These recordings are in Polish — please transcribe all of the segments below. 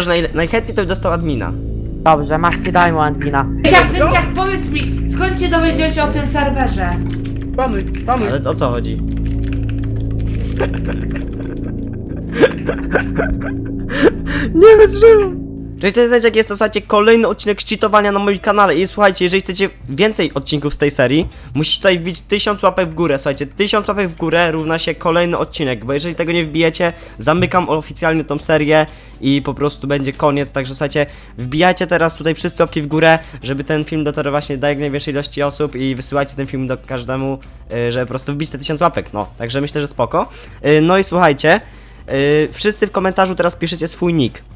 że naj, najchętniej to by dostał admina. Dobrze, masz ci daj mu admina. Zęciak, Zęciak, powiedz mi, skąd się dowiedziałeś o tym serwerze? Panuj, panuj. Ale o co chodzi? Nie wytrzymam. Cześć, jest jak jest to, słuchajcie, kolejny odcinek szczytowania na moim kanale. I słuchajcie, jeżeli chcecie więcej odcinków z tej serii, musicie tutaj wbić 1000 łapek w górę, słuchajcie, 1000 łapek w górę równa się kolejny odcinek, bo jeżeli tego nie wbijecie, zamykam oficjalnie tą serię i po prostu będzie koniec, także słuchajcie, wbijajcie teraz tutaj wszyscy łapki w górę, żeby ten film dotarł właśnie do jak największej ilości osób i wysyłajcie ten film do każdemu, y, żeby po prostu wbić te 1000 łapek, no, także myślę, że spoko. Y, No i słuchajcie, y, wszyscy w komentarzu teraz piszecie swój nick.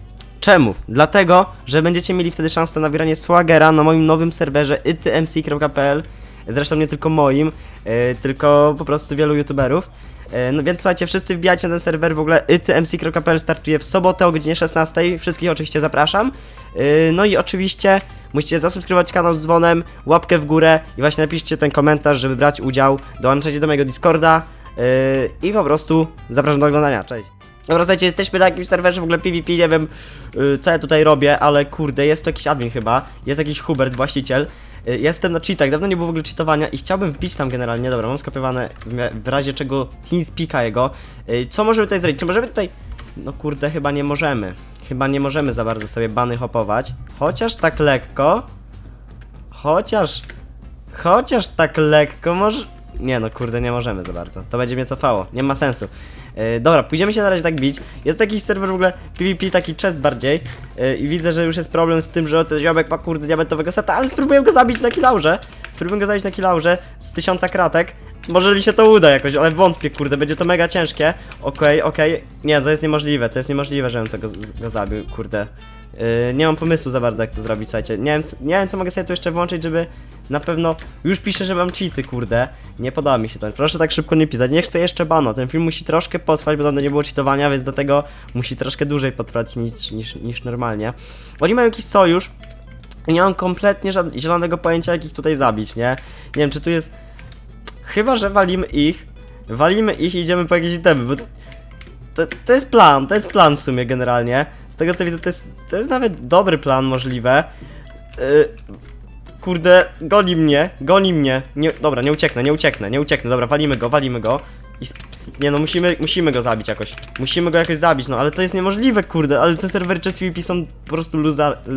Czemu? Dlatego, że będziecie mieli wtedy szansę na wybieranie swagera na moim nowym serwerze itmc.pl Zresztą nie tylko moim, yy, tylko po prostu wielu youtuberów. Yy, no więc słuchajcie, wszyscy wbijajcie na ten serwer, w ogóle itmc.pl startuje w sobotę o godzinie 16. Wszystkich oczywiście zapraszam. Yy, no i oczywiście musicie zasubskrybować kanał z dzwonem, łapkę w górę i właśnie napiszcie ten komentarz, żeby brać udział. Dołączajcie do mojego Discorda yy, i po prostu zapraszam do oglądania. Cześć! Dobra, słuchajcie, jesteśmy na jakimś serwerze w ogóle PvP, nie wiem y, co ja tutaj robię, ale kurde, jest tu jakiś admin chyba, jest jakiś Hubert, właściciel. Y, jestem na cheatach, dawno nie było w ogóle cheatowania i chciałbym wbić tam generalnie, dobra, mam skopiowane w, w razie czego TeamSpeaka jego. Y, co możemy tutaj zrobić? Czy możemy tutaj... No kurde, chyba nie możemy. Chyba nie możemy za bardzo sobie bany hopować. Chociaż tak lekko. Chociaż... Chociaż tak lekko może... Nie no, kurde, nie możemy za bardzo. To będzie mnie cofało, nie ma sensu. Yy, dobra, pójdziemy się na razie tak bić. Jest jakiś serwer w ogóle PvP, taki chest bardziej. Yy, I widzę, że już jest problem z tym, że ten ziomek ma kurde diamentowego seta, ale spróbuję go zabić na kilaurze. Spróbuję go zabić na kilaurze z tysiąca kratek. Może mi się to uda jakoś, ale wątpię, kurde, będzie to mega ciężkie. Okej, okej. Nie, to jest niemożliwe, to jest niemożliwe, żebym tego go zabił, kurde. Yy, nie mam pomysłu za bardzo jak to zrobić, słuchajcie. Nie wiem, co, nie wiem co mogę sobie tu jeszcze włączyć, żeby na pewno... Już piszę, że mam cheaty, kurde. Nie podoba mi się to. Proszę tak szybko nie pisać. Nie chcę jeszcze bana. Ten film musi troszkę potrwać, bo tam nie było cheatowania, więc dlatego musi troszkę dłużej potrwać niż, niż, niż normalnie. Oni mają jakiś sojusz. Nie mam kompletnie zielonego pojęcia, jak ich tutaj zabić, nie? Nie wiem, czy tu jest... Chyba, że walimy ich. Walimy ich i idziemy po jakieś itemy, bo... To, to jest plan, to jest plan w sumie generalnie. Z tego co widzę, to jest, to jest nawet dobry plan możliwe. Yy, kurde, goni mnie, goni mnie. Nie, dobra, nie ucieknę, nie ucieknę, nie ucieknę. Dobra, walimy go, walimy go. I sp- nie no, musimy, musimy go zabić jakoś. Musimy go jakoś zabić, no ale to jest niemożliwe, kurde. Ale te serwery Chess PvP są po prostu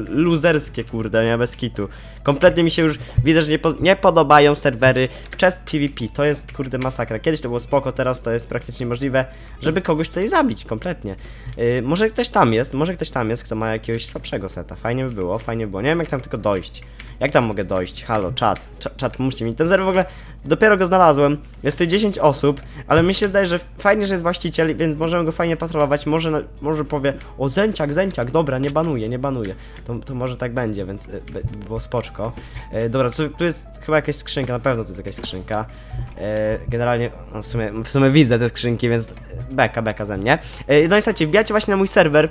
luzerskie, kurde, nie bez kitu. Kompletnie mi się już, widzę, że nie, po, nie podobają serwery Chess PvP. To jest, kurde, masakra. Kiedyś to było spoko, teraz to jest praktycznie możliwe, żeby kogoś tutaj zabić, kompletnie. Yy, może ktoś tam jest, może ktoś tam jest, kto ma jakiegoś słabszego seta. Fajnie by było, fajnie by było. Nie wiem, jak tam tylko dojść. Jak tam mogę dojść? Halo, czat, czat, pomóżcie mi. Ten serwer w ogóle, dopiero go znalazłem. Jest tutaj 10 osób, ale mi się zdaje, że fajnie, że jest właściciel, więc możemy go fajnie patrolować. Może, może powie, o zęciak, zęciak, dobra, nie banuję, nie banuję. To, to może tak będzie, więc y, by było spoczko. E, dobra, tu, tu jest chyba jakaś skrzynka, na pewno tu jest jakaś skrzynka. E, generalnie, no w, sumie, w sumie widzę te skrzynki, więc beka, beka ze mnie. E, no i słuchajcie, wbijacie właśnie na mój serwer.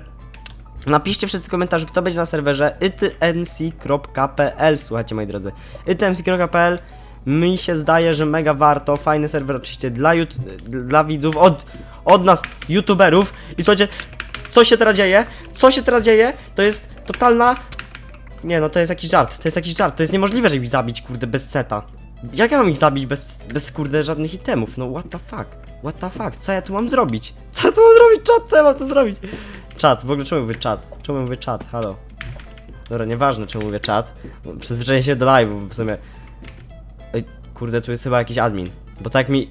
Napiszcie wszyscy w komentarzu, kto będzie na serwerze itnc.pl Słuchajcie moi drodzy, itnc.pl Mi się zdaje, że mega warto, fajny serwer oczywiście dla, dla widzów, od, od nas, youtuberów I słuchajcie, co się teraz dzieje? Co się teraz dzieje? To jest totalna... Nie no, to jest jakiś żart, to jest jakiś żart, to jest niemożliwe, żeby ich zabić, kurde, bez seta Jak ja mam ich zabić bez, bez kurde, żadnych itemów? No what the fuck, what the fuck, co ja tu mam zrobić? Co ja tu mam zrobić, czat, co ja mam tu zrobić? Czat, w ogóle czemu mówię czat? Czemu mówię czat? Halo. Dobra, nieważne czemu mówię czat. Przyzwyczaiłem się do live'u w sumie. Kurde, tu jest chyba jakiś admin. Bo tak mi...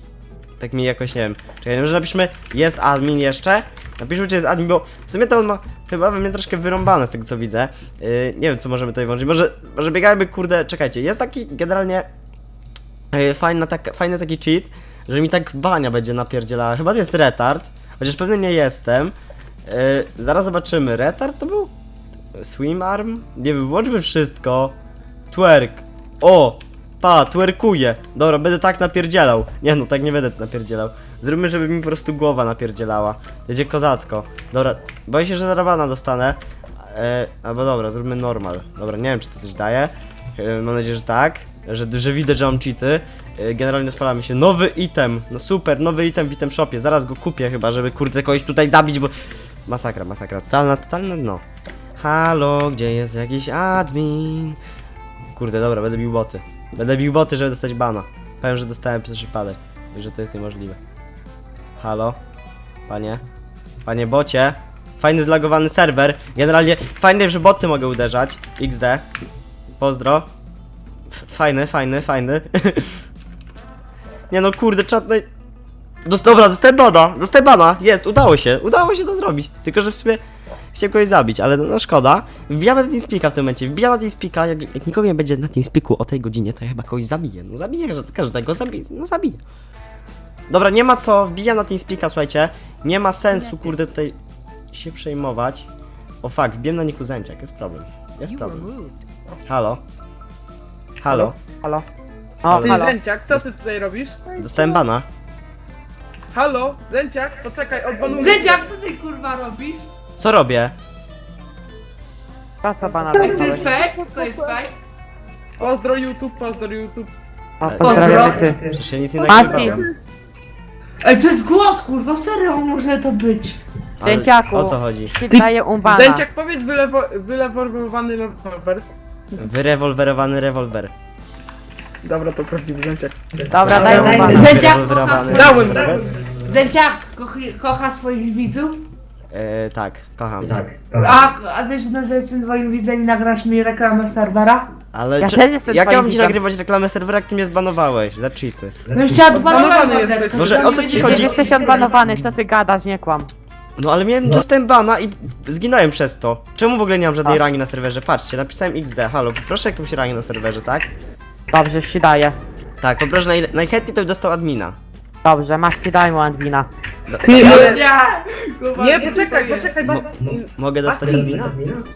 Tak mi jakoś, nie wiem. Czekaj, może napiszmy, jest admin jeszcze? Napiszmy, czy jest admin, bo w sumie to on ma chyba we mnie troszkę wyrąbane z tego, co widzę. Yy, nie wiem, co możemy tutaj włączyć. Może, może biegajmy, kurde, czekajcie. Jest taki generalnie... Yy, fajna, tak, fajny taki cheat, że mi tak bania będzie napierdzielała. Chyba to jest retard, chociaż pewnie nie jestem. Yy, zaraz zobaczymy. Retard to był? Swim arm? Nie wiem, włączmy wszystko. Twerk. O! Pa, twerkuje. Dobra, będę tak napierdzielał. Nie no, tak nie będę napierdzielał. Zróbmy, żeby mi po prostu głowa napierdzielała. Będzie kozacko. Dobra, boję się, że zarabana dostanę. E, albo dobra, zróbmy normal. Dobra, nie wiem, czy to coś daje. E, mam nadzieję, że tak. Że, że widać, że mam cheaty. E, generalnie odpala mi się nowy item. No super, nowy item w item shopie. Zaraz go kupię chyba, żeby kurde kogoś tutaj zabić, bo Masakra, masakra. Totalna, totalne dno. Halo, gdzie jest jakiś admin? Kurde, dobra, będę bił boty. Będę bił boty, żeby dostać bana. Powiem, że dostałem przez przypadek. I że to jest niemożliwe. Halo? Panie? Panie bocie? Fajny zlagowany serwer. Generalnie fajne, że boty mogę uderzać. XD. Pozdro. Fajny, fajny, fajny. Nie no kurde, czat no... Dost, dobra, dostałem bana, dostałem bana, jest, udało się, udało się to zrobić. Tylko, że w sumie chciałem kogoś zabić, ale no, no szkoda. Wbijamy na TeamSpeaka w tym momencie, wbijam na TeamSpeaka, jak, jak nikogo nie będzie na TeamSpeaku o tej godzinie, to ja chyba kogoś zabiję. No zabiję każdego, każdego zabiję, no zabiję. Dobra, nie ma co, wbijam na TeamSpeaka, słuchajcie. Nie ma sensu, kurde, tutaj się przejmować. O fuck, wbiłem na niku zęciak, jest problem. Jest problem. Halo? Halo? Halo? O, Ty, halo. Zęciak, co ty tutaj robisz? Dostałem bana. Halo, Zęciak, poczekaj, odbanuję. Zęciak, co ty kurwa robisz? Co robię? Kasa bana To jest fake? To jest fake? Pozdro YouTube, pozdro YouTube. O, pozdrawiamy ty. Przecież ja nic nie nagrywałem. Ej, to jest głos kurwa, serio może to być. Ale Dzieciaku. O co chodzi? Ci daje umbana. Zęciak, powiedz wylewo, wyleworowany rewolwer. Wyrewolwerowany rewolwer. Dobra, to prawdziwy Zęciak. Dobra, daj umbana. Zęciak kocha Wyrewolwerowany swoich Dałem, rewolwerowiec? Zęciak kocha swoich widzów? E, tak, kocham. A, a wiesz, no, że jestem twoim widzem i nagrasz mi reklamę serwera? Ale Ja czy, też jestem jak ja mam ci nagrywać reklamę serwera, jak ty mnie zbanowałeś? Za cheaty. No już chciała Banowany odbanować jesteś. Może o co ci Przecież chodzi? jesteś odbanowany, co ty gadasz, nie kłam. No ale miałem, dostałem bana i zginąłem przez to. Czemu w ogóle nie mam żadnej rangi na serwerze? Patrzcie, napisałem XD, halo, poproszę jakąś rangę na serwerze, tak? Dobrze, już ci daję. Tak, poproszę naj, najchętniej to by dostał admina. Dobrze, masz ci daj mu admina. Ty, ale... Nie! Kurwa, Nie, nie poczekaj, poczekaj, Mo, bas... mo, mogę dostać admina?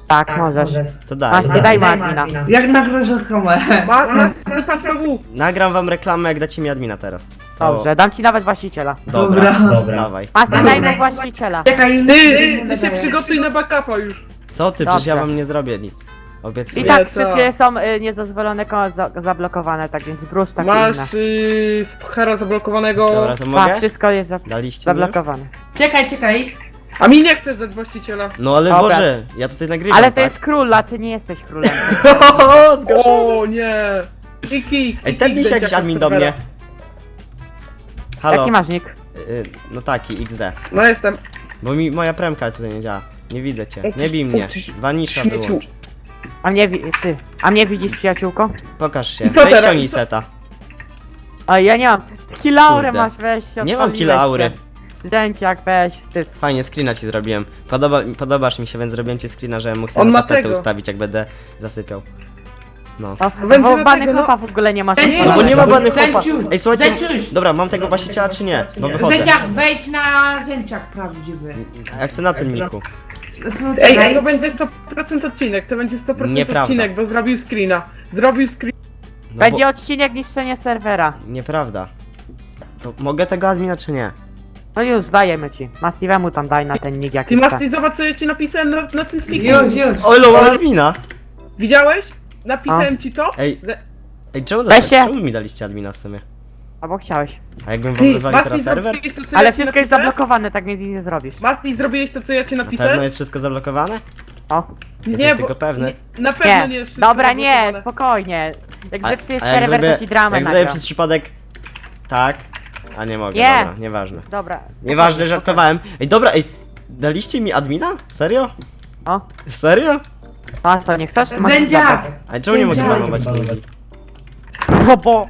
Tak, możesz. To daj. Masz ci daj mu admina. Jak nagrasz reklamę? PW. Nagram wam reklamę, jak dacie mi admina teraz. To- Dobrze, dam ci nawet właściciela. Dobra, Dobra. dawaj. Masz ci daj mu właściciela. Czekaj, Ty, ty się przygotuj na backupa już. Co ty, przecież ja Dobrze. wam nie zrobię nic. I Obiecuję. tak Nie, to- wszystkie są y, niedozwolone konta za, zablokowane, tak więc brus tak. Masz yy, Spchera zablokowanego. Dobra, to Tak, mogę? wszystko jest za, Daliście mi już? zablokowane. czekaj, czekaj. A mi nie chcesz dać właściciela. No ale Dobra. Boże, ja tutaj nagrywam, Ale to tak? jest król, a ty nie jesteś królem. O. O nie! Kiki! Ej, tepnij się jakiś admin do mnie. Halo. Jaki masz nick? Y, no taki, XD. No jestem. Bo mi moja premka tutaj nie działa. Nie widzę cię. Nie bij mnie. Wanisza wyłącz. A mnie, wi- ty, a mnie widzisz przyjaciółko? Pokaż się. I co Weź teraz? ściągnij seta. A ja nie mam. Kilaurę Kurde. masz, weź się Nie mam odpaliłeś killa aury. się. Weź, ty. Fajnie, screena ci zrobiłem. Podoba, podobasz mi się, więc zrobiłem ci screena, żebym mógł On sobie ma tapetę tego. ustawić, jak będę zasypiał. No. O, bo bany tego, no- chłopa w ogóle nie masz. No bo nie ma banych chłopa. Zęciu, Ej, słuchajcie. Zęciuś. Dobra, mam tego właściciela czy nie? Bo wychodzę. Zęciak, wejdź na zęciak prawdziwy. Ja chcę na tym niku. No, Ej, czekaj. to będzie 100% odcinek, to będzie 100% Nieprawda. odcinek, bo zrobił screena. Zrobił screen. No Będzie odcinek niszczenia serwera. bo... Nieprawda. To mogę tego admina czy nie? No już, dajemy ci. Mastiwemu tam daj na ten nick jak Ty chce. Masti, zobacz co ja ci napisałem na, na tym spiku. Już, już. Olo, admina! Widziałeś? Napisałem ci to? Ej, Ze- ej, czemu, Weź dostać, się. czemu mi daliście admina w sumie? Albo chciałeś. A jakbym wam Ty, rozwalił teraz serwer? zrobiłeś to co Ale ja ci wszystko jest napisałem? zablokowane, tak więc nic nie zrobisz. Masti, zrobiłeś to co ja ci Na pewno napisałem? jest wszystko zablokowane? O. Jesteś tylko pewny? Nie, na pewno nie, Nie, jest wszystko dobra, nie, zablokowane. spokojnie. Jak zepsujesz jak serwer, zrobię- to ci dramę Jak zrobię przez przypadek... Tak? A nie mogę, Nie. dobra, nieważne. Dobra. Nieważne, spokojnie, żartowałem. Ej, dobra, ej, daliście mi admina? Serio? O, Serio? a co, nie chcesz? Masz zabrać. A czemu nie mogę Sędzia. banować ludzi? No bo...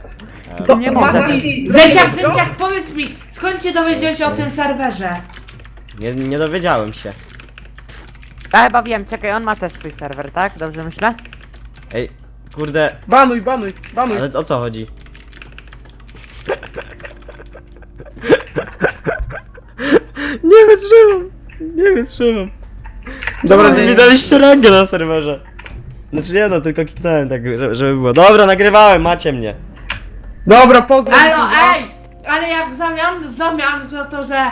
To nie Masti, mogę. Zęciak, zrobiłeś to? zęciak, powiedz mi, skąd się dowiedziałeś o tym serwerze? Nie, nie dowiedziałem się. Ja chyba wiem, czekaj, on ma też swój serwer, tak? Dobrze myślę? Ej, kurde, Banuj, banuj, banuj. ale o co chodzi? Nie wytrzymam! Nie wytrzymam. Dobra, wy nie? mi daliście rangę na serwerze. Znaczy nie no, tylko kliknąłem tak, żeby, żeby było. Dobra, nagrywałem, macie mnie. Dobra, pozdro. Ale no, ej! Ale jak w zamian, w zamian za to, że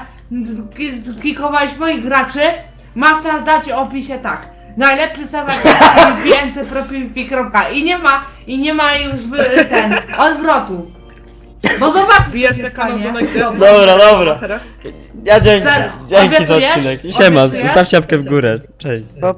sklikowałeś moich graczy, masz teraz dać w opisie tak. Najlepszy serwer PMC Profil i nie ma, i nie ma już wy, ten, odwrotu. Bo zobacz, co się ten kanał do stanie. Nexera. Dobra, dobra. Ja dzięki, dzięki za obiecujesz? odcinek. Siema, Obiecujesz? zostawcie łapkę w górę. Cześć. Bo